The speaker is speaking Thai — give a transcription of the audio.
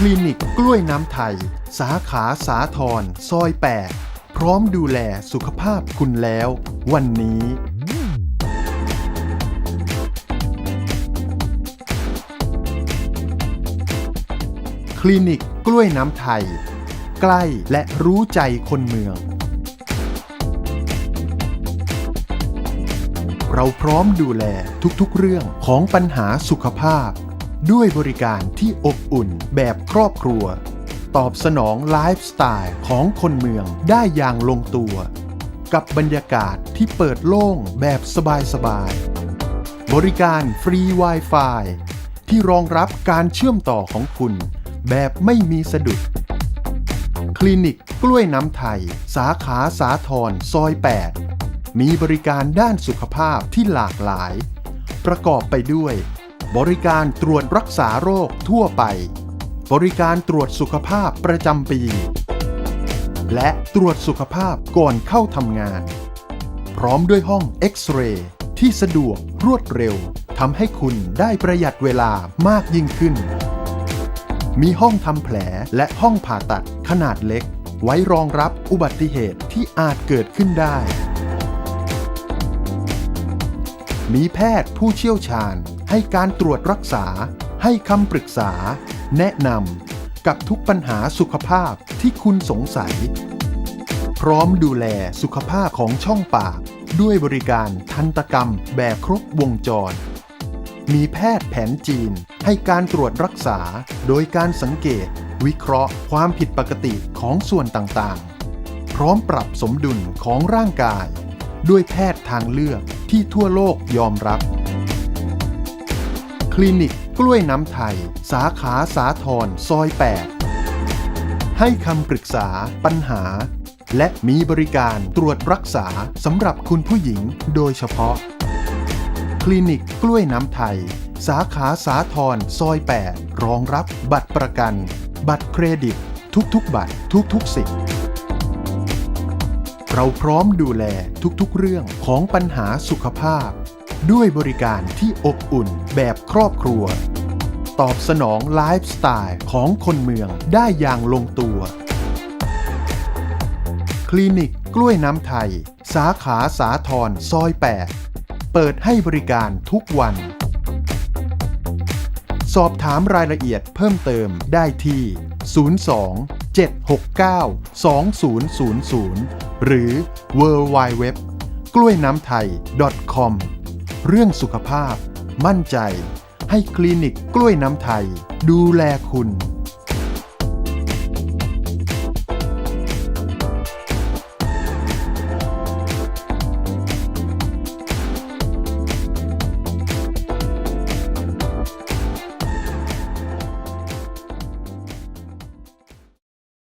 คลินิกกล้วยน้ำไทย สาขาสาทรซอย 8 พร้อมดูแลสุขภาพคุณแล้ว วันนี้ คลินิกกล้วยน้ำไทย ใกล้และรู้ใจคนเมือง เราพร้อมดูแลทุกๆเรื่องของปัญหาสุขภาพ ด้วยบริการที่อบอุ่นแบบครอบครัว ตอบสนองไลฟ์สไตล์ของคนเมืองได้อย่างลงตัว กับบรรยากาศที่เปิดโล่งแบบสบายๆ บริการฟรี Wi-Fi ที่รองรับการเชื่อมต่อของคุณ แบบไม่มีสะดุด คลินิกกล้วยน้ำไทย สาขาสาทรซอย 8 มีบริการด้านสุขภาพที่หลากหลาย ประกอบไปด้วย บริการตรวจรักษาโรคทั่วไป บริการตรวจสุขภาพประจำปี และตรวจสุขภาพก่อนเข้าทำงาน พร้อมด้วยห้องเอ็กซเรย์ที่สะดวกรวดเร็วทำให้คุณได้ประหยัดเวลามากยิ่งขึ้น มีห้องทำแผลและห้องผ่าตัดขนาดเล็ก ไว้รองรับอุบัติเหตุที่อาจเกิดขึ้นได้ มีแพทย์ผู้เชี่ยวชาญ ให้การตรวจรักษา ให้คำปรึกษา แนะนำกับทุกปัญหาสุขภาพที่คุณสงสัย พร้อมดูแลสุขภาพของช่องปาก ด้วยบริการทันตกรรมแบบครบวงจร มีแพทย์แผนจีน ให้การตรวจรักษา โดยการสังเกต วิเคราะห์ ความผิดปกติของส่วนต่างๆ พร้อมปรับสมดุลของร่างกาย ด้วยแพทย์ทางเลือกที่ทั่วโลกยอมรับ คลินิก กล้วยน้ำไทย สาขาสาทรซอย 8 ให้คำปรึกษา ปัญหา และมีบริการตรวจรักษาสำหรับคุณผู้หญิงโดยเฉพาะ คลินิก กล้วยน้ำไทย สาขาสาทรซอย 8 รองรับบัตรประกัน บัตรเครดิต ทุกๆ บัตรทุกๆสิทธิ์เราพร้อมดูแลทุกๆ เรื่องของปัญหาสุขภาพ ด้วยบริการที่อบอุ่นแบบครอบครัว ตอบสนองไลฟ์สไตล์ของคนเมืองได้อย่างลงตัว คลินิกกล้วยน้ำไทย สาขาสาทรซอย 8 เปิดให้บริการทุกวัน สอบถามรายละเอียดเพิ่มเติมได้ที่ 02 769 2000 หรือ w w w กล้วยน้ำไทย .com เรื่องสุขภาพ มั่นใจ ให้คลินิกกล้วยน้ำไทย ดูแลคุณ